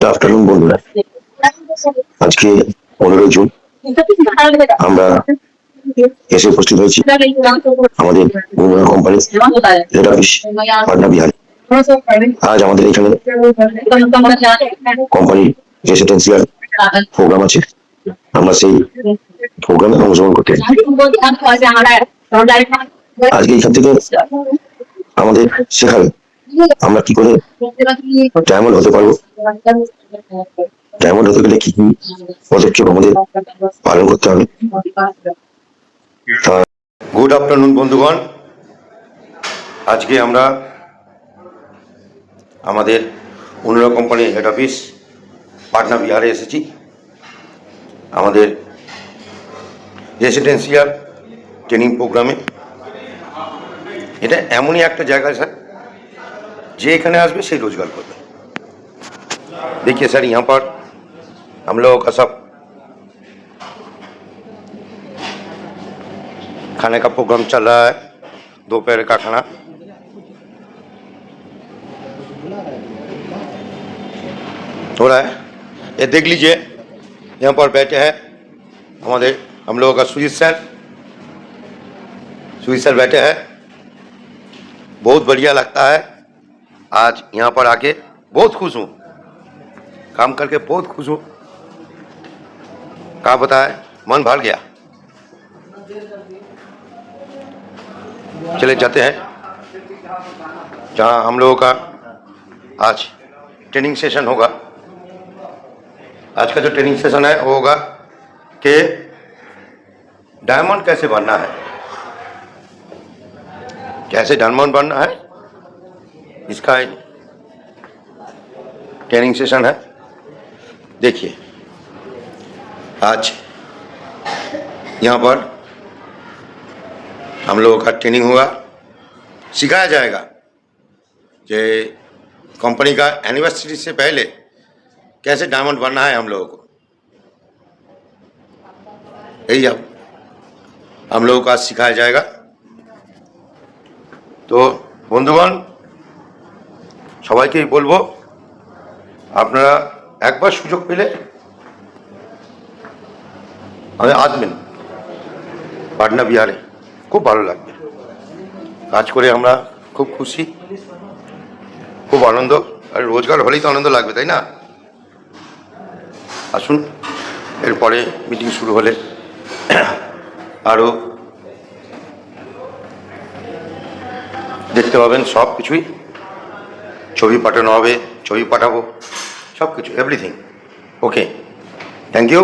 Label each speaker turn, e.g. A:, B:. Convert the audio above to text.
A: Afternoon বন্ধুরা। আজকে June. আমরা এসে উপস্থিত হয়েছি আমাদের কোম্পানির হেড অফিস পাটনা আজ আমাদের এখানে কোম্পানির রেসিডেন্সিয়াল প্রোগ্রাম আছে। আমরা সেই প্রোগ্রামে অংশগ্রহণ করতে। আজকে এখান থেকে আমাদের শেখাবে আমরা কি করে ডায়মন্ড হতে পারব। ডায়মন্ড হতে গেলে কি কি পদক্ষেপ আমাদের পালন করতে হবে?
B: গুড আফটারনুন বন্ধুগণ। আজকে আমরা আমাদের অনুরা কোম্পানির হেড অফিস পাটনা বিহারে এসেছি। আমাদের রেসিডেন্সিয়াল ট্রেনিং প্রোগ্রামে এটা এমনই একটা জায়গা স্যার, যে এখানে আসবে সেই রোজগার করবে। देखिए सर, यहाँ पर हम लोगों का सब खाने का प्रोग्राम चल रहा है, दोपहर का खाना। हो रहा है? ये देख लीजिए, यहाँ पर बैठे हैं हमारे, हम लोगों का सुजीत सर। सुजीत सर बैठे हैं। बहुत बढ़िया लगता है। आज यहाँ पर आके बहुत खुश हूँ। काम करके बहुत खुश हूँ। कहा बताए मन भर गया। चले जाते हैं। जहाँ हम लोगों का आज ट्रेनिंग सेशन होगा। आज का जो ट्रेनिंग सेशन है, वो होगा कि डायमंड कैसे बनना है? कैसे डायमंड बनना है? इसका ट्रेनिंग सेशन है। देखिए आज यहाँ पर हम लोगों का ट्रेनिंग हुआ सिखाया जाएगा कि कंपनी का एनिवर्सरी से पहले कैसे डायमंड बनना है हम लोगों को यही अब हम लोगों को आज सिखाया जाएगा তো বন্ধুগণ সবাইকেই বলবো আপনারা একবার সুযোগ পেলে আমি আসবেন পাটনা বিহারে। খুব ভালো লাগবে। কাজ করে আমরা খুব খুশি, খুব আনন্দ, আর রোজগার হলেই তো আনন্দ লাগবে, তাই না? আসুন, এরপরে মিটিং শুরু হলে আরও দেখতে পাবেন সব কিছুই ছবি পাঠানো হবে, ছবি পাঠাবো। সব কিছু এভরিথিং ওকে থ্যাংক ইউ